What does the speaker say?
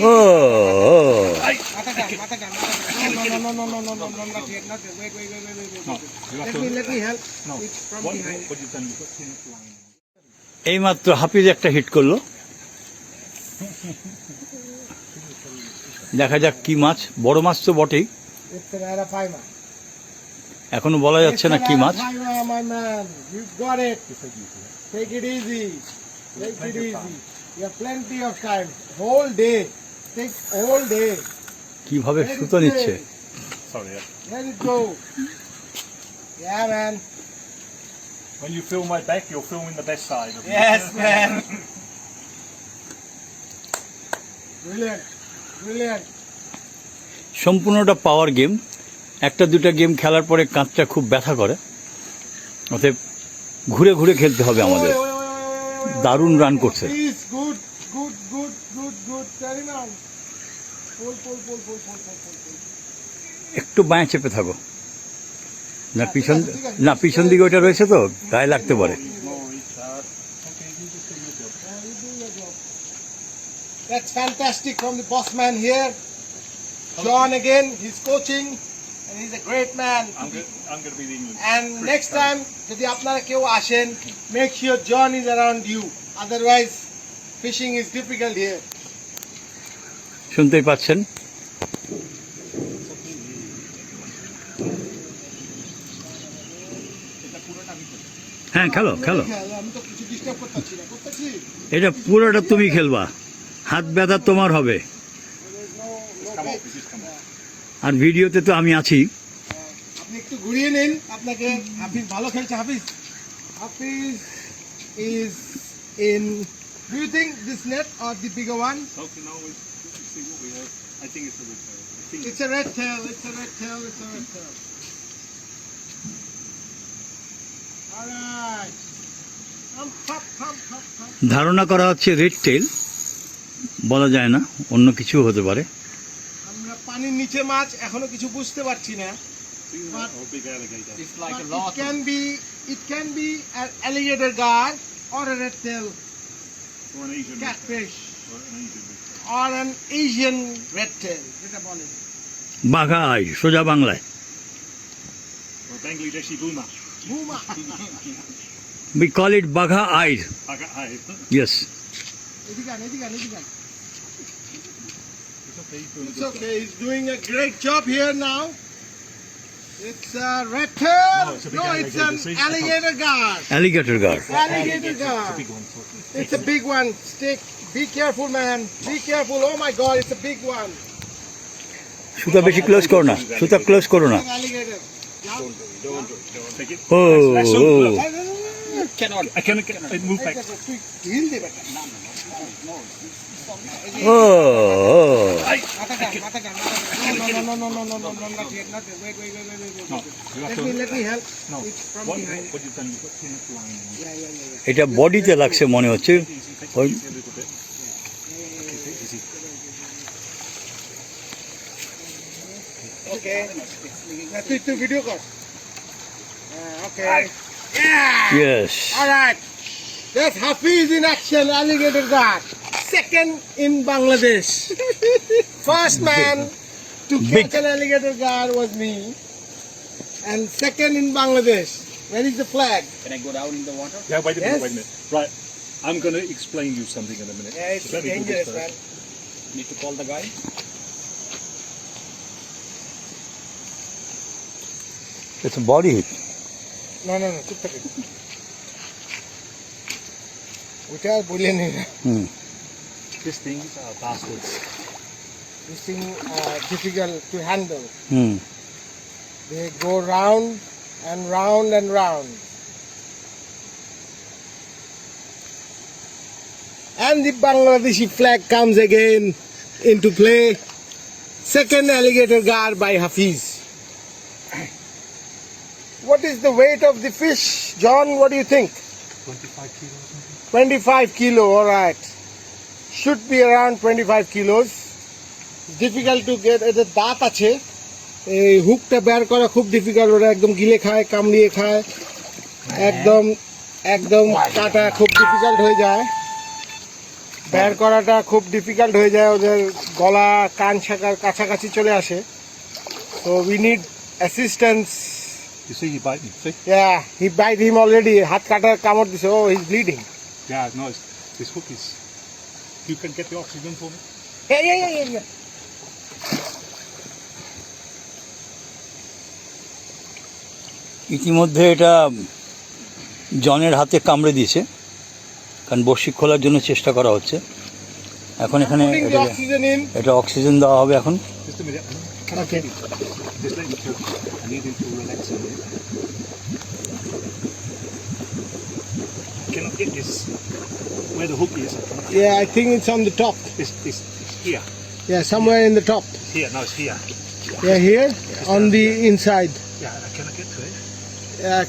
ও এই মাত্র হাফিজ একটা হিট করল দেখা যাক কি মাছ বড় মাছ তো বটেই এখনও বলা যাচ্ছে না কি মাছ Take it easy. Take it easy. You have plenty of time. Whole day. কীভাবে সুতো নিচ্ছে সম্পূর্ণটা পাওয়ার গেম একটা দুটা গেম খেলার পরে কাঁচটা খুব ব্যথা করে অতএব ঘুরে ঘুরে খেলতে হবে আমাদের দারুণ রান করছে একটু বাঁয়ে চেপে থাকো না পিছন না পিছন দিকে ওটা রয়েছে তো গায়ে লাগতে পারে. Oh. That's fantastic from the boss man here. John again, he's coaching and he's a great man. I'm going I'm to be the English. And next time, যদি আপনারা কেউ আসেন, make sure John is around you. Otherwise, fishing is difficult here. শুনতেই পাচ্ছেন। হ্যাঁ খেলো খেলো। আমি তো কিছু ডিস্টার্ব করতেছি না করতেছি এটা পুরোটা তুমি খেলবা। হাত ব্যথা তোমার হবে. আর ভিডিওতে তো আমি আছি। আপনি একটু ঘুরিয়ে নিন। আপনাকে হাফিজ ভালো খেলছে Hafiz. Hafiz is in do you think this net or the bigger one See what we have. I think it's a red tail. I think It's a red tail, it's a red tail, it's a red tail. Alright. Come, come, come, come, come. ধারণা করা হচ্ছে red tail বলা যায় না অন্য কিছু হতে পারে আমরা পানির নিচে মাছ এখনও কিছু বুঝতে পারছি না But- or big alligator. It's like But a lot. it can be it can be an alligator gar or a red tail Or an Asian red tail. catfish Or an Asian red or an Asian red tail. যেটা বলে বাঘা আই সোজা We call it Bagha Eyed. Bagha Eyed. Yes. It's okay, he's doing a great job here now. It's a reptile. No, it's, no, it's an alligator guard. Alligator guard. Alligator guard. It's a big one. Stick. Be careful, man. Be careful. Oh my God, it's a big one. সুতা বেশি close করো না সুতা close করো না ও ও oh, oh, oh. cannot. I cannot. Move back. ও এটা বডিতে লাগছে মনে হচ্ছে। ওই তুই তুই ভিডিও কর। Okay yes alright Yes, Hafiz in action, alligator guard. Second in Bangladesh. First man to catch an alligator guard was me. And second in Bangladesh. Where is the flag? Can I go down in the water? Yeah, wait a minute, yes. wait a minute. Right, I'm going to explain you something in a minute. Yeah, it's so dangerous, man. Need to call the guy? It's a body hit. No, no, no, keep থাকে। ওইটা আর বলিয়ে নি না। হুম These things are bastards. This thing uh, difficult to handle. Hmm They go round and round and round. And the Bangladeshi flag comes again into play. Second alligator guard by Hafiz. What is the weight of the fish? John, what do you think? 25 kilos. 25 kilo, alright. Should be around 25 kilos. Difficult to get, এদের দাঁত আছে এই হুকটা বের করা খুব difficult ওরা একদম গিলে খায় কামড়িয়ে খায় একদম একদম কাটা খুব ডিফিকাল্ট হয়ে যায় বের করাটা খুব ডিফিকাল্ট হয়ে যায় ওদের গলা কান শাখার কাছাকাছি চলে আসে তো we need assistance You see, he bite me. See? He bite him already হাত কাটার কামড় দিছে ও is bleeding Yeah, no, it's, this hook is. You can get the oxygen for me. Yeah, yeah, yeah, yeah, yeah. ইতিমধ্যে এটা জনের হাতে কামড়ে দিয়েছে কারণ বর্ষি খোলার জন্য চেষ্টা করা হচ্ছে এখন এখানে এটা- অক্সিজেন ইন এটা অক্সিজেন দেওয়া হবে এখন Okay. Just let me. I need him to relax a bit. Cannot get this. Where the hook is, I cannot Yeah, I think it's on the top. It's, it's, it's here. Yeah, somewhere in the top. It's here. No, it's here. Yeah, here on the inside. Yeah, I cannot get to it. Yeah,